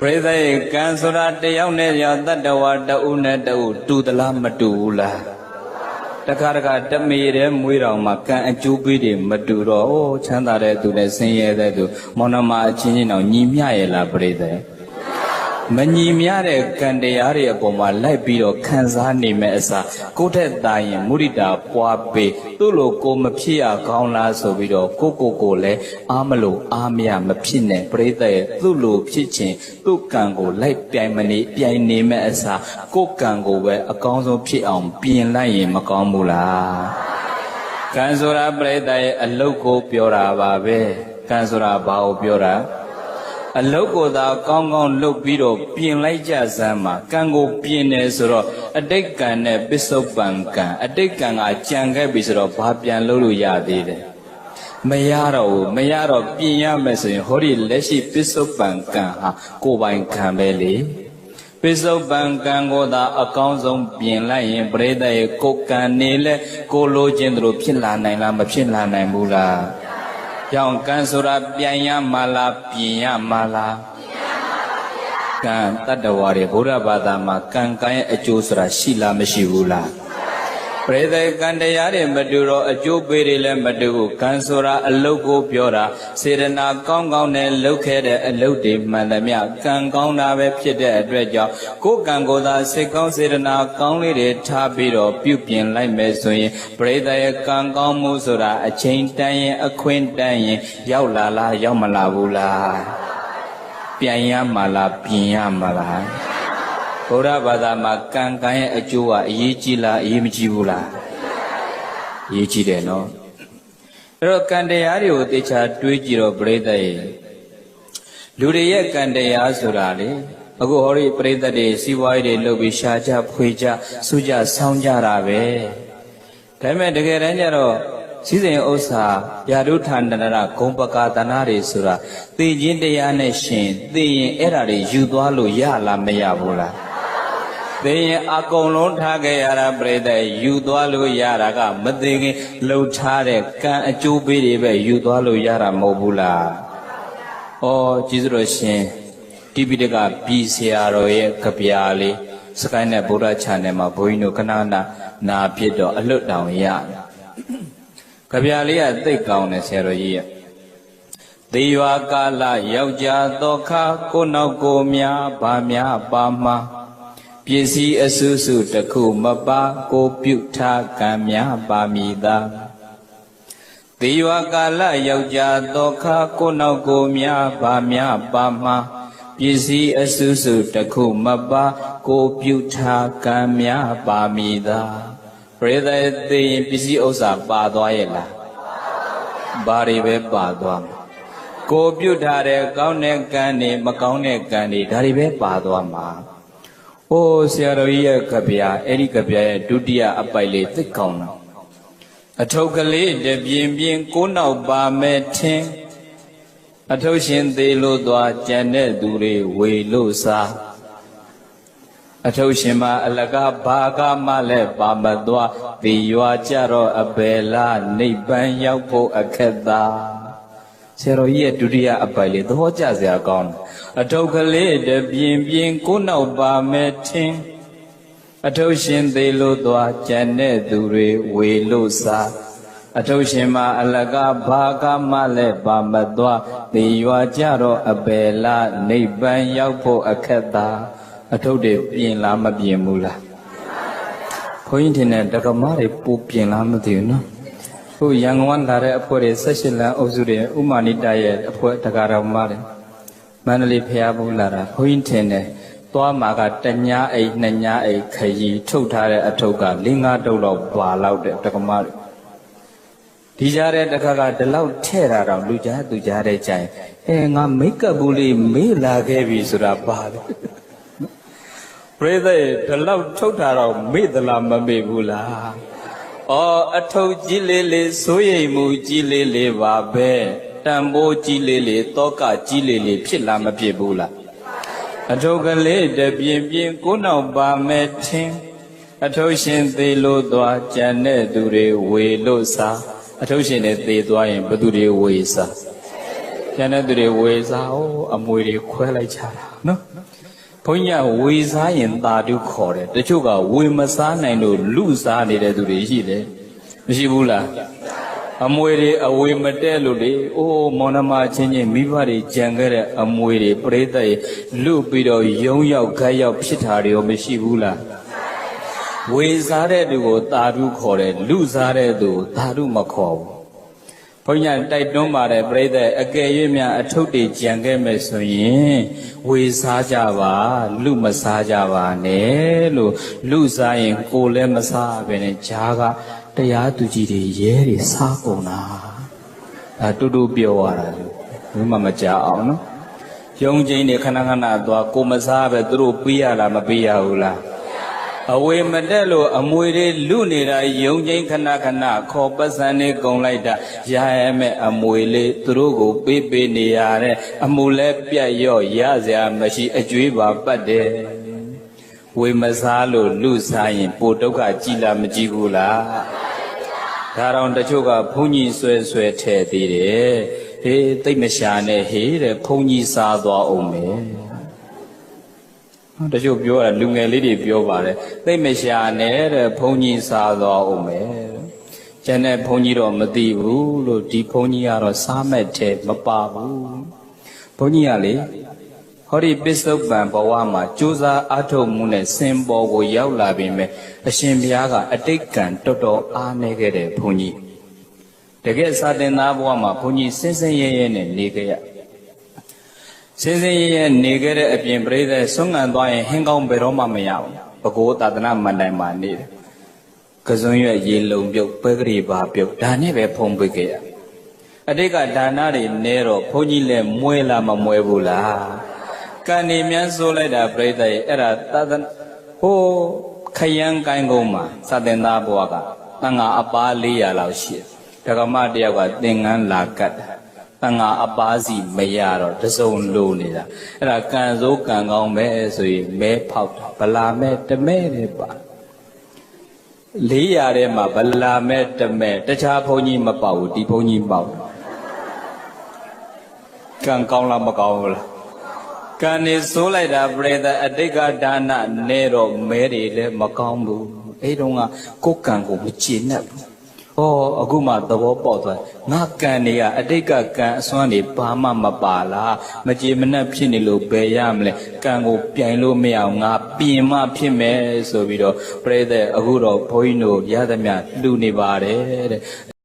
ပရိသတ်ရဲ့ကံဆိုတာတယောက်နဲ့ယောက်တတ္တဝါတဦးနဲ့တဦးတူသလားမတူဘူးလားတခါတခါတမေတဲ့မွေးတော်မှာကံအကျိုးပေးတယ်မတူတော့အိုးချမ်းသာတဲ့သူနဲ့ဆင်းရဲတဲ့သူမောင်နှမအချင်းချင်းအောင်ညီမျှရဲ့လားပရိသတ် မညီမျှတဲ့ကံတရားတွေအပေါ်မှာလိုက်ပြီးတော့ခံစားနေမဲ့အစားကိုယ့်ထက်သာရင်မုရိတာပွားပေးသူ့လိုကိုမဖြစ်ရကောင်းလားဆိုပြီးတော့ကိုကိုကိုလည်းအားမလို့အားမရမဖြစ်နဲ့ပရိသတ်ရဲ့သူ့လိုဖြစ်ခြင်းသူ့ကံကိုလိုက်ပြိုင်မနေပြိုင်နေမဲ့အစားကိုယ့်ကံကိုပဲအကောင်းဆုံးဖြစ်အောင်ပြင်လိုက်ရင်မကောင်းဘူးလားကံဆိုတာပရိသတ်ရဲ့အလုတ်ကိုပြောတာပါပဲကံဆိုတာဘာကိုပြောတာ အလုတ်ကိုသာကောင်းကောင်းလုပ်ပြီးတော့ပြင်လိုက်ကြစမ်းမှာကံကိုပြင်တယ်ဆိုတော့အတိတ်ကံနဲ့ပစ္စုပန်ကံအတိတ်ကံကကြံခဲ့ပြီဆိုတော့ဘာပြန်လုပ်လို့ရသေးတယ်မရတော့ဘူးမရတော့ပြင်ရမယ်ဆိုရင်ဟောဒီလက်ရှိပစ္စုပန်ကံဟာကိုယ်ပိုင်ကံပဲလေပစ္စုပန်ကံကိုသာအကောင်းဆုံးပြင်လိုက်ရင်ပရိသတ်ရဲ့ကိုယ်ကံနေလဲကိုလိုချင်သလိုဖြစ်လာနိုင်လားမဖြစ်လာနိုင်ဘူးလား ကြောင့်ကံဆိုတာပြန်ရမှာလားပြင်ရမှာလားကံတတ္တဝါတွေဗုဒ္ဓဘာသာမှာကံကံရဲ့အကျိုးဆိုတာရှိလားမရှိဘူးလား ပရိသေကံတရားတွေမတူတော့အကျိုးပေးတွေလည်းမတူဘူးကံဆိုတာအလုတ်ကိုပြောတာစေတနာကောင်းကောင်းနဲ့လုပ်ခဲ့တဲ့အလုတ်တွေမှန်သမျှကံကောင်းတာပဲဖြစ်တဲ့အတွက်ကြောင့်ကိုယ်ကံကိုယ်သာစိတ်ကောင်းစေတနာကောင်းလေးတွေထားပြီးတော့ပြုပြင်လိုက်မယ်ဆိုရင်ပရိသေရဲ့ကံကောင်းမှုဆိုတာအချိန်တန်ရင်အခွင့်တန်ရင်ရောက်လာလားရောက်မလာဘူးလားပြန်ရမှာလားပြင်ရမှာလား ဘုရားဘာသာမှာကံကံရဲ့အကျိုးကအရေးကြီးလားအရေးမကြီးဘူးလားအရေးကြီးတယ်နော်အဲ့တော့ကံတရားတွေကိုသေချာတွေးကြည့်တော့ပြိဿရဲ့လူတွေရဲ့ကံတရားဆိုတာလေအခုဟောဒီပြိဿတွေစီးပွားရေးတွေလုပ်ပြီးရှားကြဖွေကြစုကြဆောင်းကြတာပဲဒါပေမဲ့တကယ်တမ်းကျတော့စည်းစိမ်ဥစ္စာယာတုဌာဏရဂုံပကာတနာတွေဆိုတာသိခြင်းတရားနဲ့ရှင်သိရင်အဲ့ဒါတွေယူသွားလို့ရလားမရဘူးလား သိရင်အကုန်လုံးထားခဲ့ရတာပြိတ္တယူသွားလို့ရတာကမသိခင်လှုပ်ထားတဲ့ကံအကျိုးပေးတွေပဲယူသွားလို့ရတာမဟုတ်ဘူးလား။ဩကျေးဇူးတော်ရှင်တိပိဋကပြည်ဆရာတော်ရဲ့ကြပြာလေးစကိုင်းနဲ့ဗုဒ္ဓချန်နယ်မှာဘုန်းကြီးတို့ခဏနာနာဖြစ်တော့အလွတ်တောင်ရတယ်။ကြပြာလေးကသိတ်ကောင်းတယ်ဆရာတော်ကြီးရဲ့သေရွာကာလယောက်ျားသောခါကိုနောက်ကိုများဗာများပါမှာ ပစ္စည်းအစုစုတစ်ခုမပါကိုပြုထားကံများပါမည်သာသေရွာကာလယောက်ျားသောခါကိုနောက်ကိုများဗာများပါမှာပစ္စည်းအစုစုတစ်ခုမပါကိုပြုထားကံများပါမည်သာပရိသတ်သိရင်ပစ္စည်းဥစ္စာပါသွားရဲ့လားဘာတွေပဲပါသွားမှာကိုပြုတ်ထားတဲ့ကောင်းတဲ့ကံတွေမကောင်းတဲ့ကံတွေဒါတွေပဲပါသွားမှာ။ အိုးဆရာတော်ကြီးရဲ့ကဗျာအဲ့ဒီကဗျာရဲ့ဒုတိယအပိုက်လေးသိကောင်းတော့အထုပ်ကလေးတပြင်းပြင်းကိုနောက်ပါမဲ့ထင်အထုပ်ရှင်သေးလို့သွားကြံတဲ့သူတွေဝေလို့စားအထုပ်ရှင်မှာအလကားဘာကမှလည်းပါမသွားဒီရွာကြတော့အဘယ်လားနိဗ္ဗာန်ရောက်ဖို့အခက်သား ဆရာတော်ကြီးရဲ့ဒုတိယအပိုက်လေးသဘောကျစရာကောင်းတယ်အထုပ်ကလေးတပြင်းပြင်းကိုနောက်ပါမဲ့ထင်အထုပ်ရှင်သေးလို့သွားကြံတဲ့သူတွေဝေလို့စားအထုပ်ရှင်မှာအလကားဘာကမှလည်းပါမသွားဒီရွာကြတော့အဘယ်လားနိဗ္ဗာန်ရောက်ဖို့အခက်သားအထုပ်တွေပြင်လားမပြင်ဘူးလားဘုန်းကြီးထင်တယ်တက္ကမတွေပူပြင်လားမသိဘူးနော် ခုရန်ကုန်ကလာတဲ့အဖွဲ့တွေ၁၈လမ်းအုပ်စုတွေဥမာနိတရဲ့အဖွဲ့တက္ကရာမတွေမန္တလေးဖျားဘူးလာတာဘုန်းကြီးထင်တယ်သွားမှာကတညာအိတ်နှစ်ညာအိတ်ခရီထုတ်ထားတဲ့အထုပ်က၄၅တုပ်လောက်ပါလောက်တဲ့တက္ကမတွေဒီကြားတဲ့တစ်ခါကဒီလောက်ထဲ့တာတော့လူကြားသူကြားတဲ့ကြိုင်အဲငါမိတ်ကပ်ဘူးလေးမေးလာခဲ့ပြီဆိုတာပါလေပရိသတ်ဒီလောက်ထုတ်တာတော့မေ့သလားမမေ့ဘူးလား အော်အထုပ်ကြီးလေးလေးစိုးရိမ်မှုကြီးလေးလေးပါပဲတန်ဖိုးကြီးလေးလေးတောကကြီးလေးလေးဖြစ်လားမဖြစ်ဘူးလားအထုပ်ကလေးတပြင်းပြင်းကိုနောက်ပါမဲ့ထင်းအထုပ်ရှင်သေးလို့သွားကြံတဲ့သူတွေဝေလို့စားအထုပ်ရှင်နဲ့သေသွားရင်ဘသူတွေဝေစားကျန်တဲ့သူတွေဝေစားဩအမွေတွေခွဲလိုက်ကြတာနော် ဘုန်းကြီးကဝေစားရင်တာတုခေါ်တယ်တချို့ကဝေမစားနိုင်လို့လူစားနေတဲ့သူတွေရှိတယ်မရှိဘူးလားအမွေတွေအဝေမတက်လို့လေအိုးမောင်နှမချင်းချင်းမိဘတွေကြံခဲ့တဲ့အမွေတွေပြိတ္တရေလူပြီးတော့ယုံရောက်ခက်ရောက်ဖြစ်တာတွေရောမရှိဘူးလားဝေစားတဲ့သူကိုတာတုခေါ်တယ်လူစားတဲ့သူကိုတာတုမခေါ်ဘူး ဘုန်းကြီးကတိုက်တွန်းပါတယ်ပြိတ္တအကယ်၍များအထုပ်တွေကြံခဲ့မယ်ဆိုရင်ဝေစားကြပါလူမစားကြပါနဲ့လို့လူစားရင်ကိုယ်လည်းမစားပဲနဲ့ဂျားကတရားသူကြီးတွေရဲတွေစားကုန်တာအဲတူတူပြောရတာလေဘယ်မှမကြအောင်နော်ယုံကျင်းနေခဏခဏသွားကိုမစားပဲသူတို့ပေးရလားမပေးရဘူးလား အဝေမတက်လို့အမွေတွေလူနေတာယုံကျင်းခဏခဏခေါ်ပတ်စံနေကုံလိုက်တာရရမဲ့အမွေလေးသူတို့ကိုပေးပေးနေရတဲ့အမှုလဲပြတ်ရော့ရစရာမရှိအကျွေးပါပတ်တယ်ဝေမစားလို့လူစားရင်ပိုဒုက္ခကြည်လားမကြည်ဘူးလားဒါတော့တချို့ကဘုန်းကြီးဆွဲဆွဲထဲသေးတယ်ဟေးတိတ်မရှာနဲ့ဟေးတဲ့ဘုန်းကြီးစားသွားအောင်မယ် တချို့ပြောတာလူငယ်လေးတွေပြောပါတယ်သိမရှာနဲ့တဲ့ဘုန်းကြီးစားသွားအောင်မယ်ကျန်တဲ့ဘုန်းကြီးတော့မသိဘူးလို့ဒီဘုန်းကြီးကတော့စားမဲ့တဲ့မပါဘူးဘုန်းကြီးကလေဟောဒီပစ္စုပန်ဘဝမှာကြိုးစားအားထုတ်မှုနဲ့စင်ပေါ်ကိုရောက်လာပြီမဲ့အရှင်ဘုရားကအတိတ်ကံတော်တော်အားနေခဲ့တဲ့ဘုန်းကြီးတကယ်စာတင်သားဘဝမှာဘုန်းကြီးစင်စင်ရဲရဲနဲ့နေခဲ့ရ စင်စင်ရဲရဲနေခဲ့တဲ့အပြင်ပြိဿဆွမ်းငံသွားရင်ဟင်းကောင်းဘယ်တော့မှမရဘူး။ဘကိုးသာသနာမန္တိုင်မှာနေတယ်။ကစွန်းရွက်ရေလုံပြုတ်ပဲကလေးပါပြုတ်ဒါနဲ့ပဲဖုံးပေးခဲ့ရ။အတိတ်ကဒါနတွေနဲတော့ဘုန်းကြီးလည်းမွဲလားမမွဲဘူးလား။ကံနေမြန်းဆိုးလိုက်တာပြိဿရဲ့အဲ့ဒါသာသနာဟိုးခယံကိုင်းကုန်းမှာစတင်သားဘဝကတန်ဃာအပါ400လောက်ရှိတယ်။ဒကမတယောက်ကသင်္ကန်းလာကတ်တာ တန်ဃာအပါးစီမရတော့တစုံလိုနေတာအဲ့ဒါကံစိုးကံကောင်းပဲဆိုရင်မဲဖောက်တာဗလာမဲတမဲတဲ့ပါ400ထဲမှာဗလာမဲတမဲတခြားဘုန်းကြီးမပေါက်ဘူးဒီဘုန်းကြီးပေါက်ကံကောင်းလားမကောင်းဘူးလားကံနေစိုးလိုက်တာပြိတ္တအတိတ်ကဒါနနဲတော့မဲတွေလည်းမကောင်းဘူးအဲ့တုန်းကကိုယ်ကံကိုမကျေနပ်ဘူး ဟောအခုမှသဘောပေါက်သွားငါကံတွေကအတိတ်ကကံအစွမ်းတွေဘာမှမပါလားမကြေမနက်ဖြစ်နေလို့ဘယ်ရမလဲကံကိုပြိုင်လို့မရအောင်ငါပြင်မှဖြစ်မယ်ဆိုပြီးတော့ပြိတ္တအခုတော့ဘုန်းကြီးတို့ရသမျှလှူနေပါတယ်တဲ့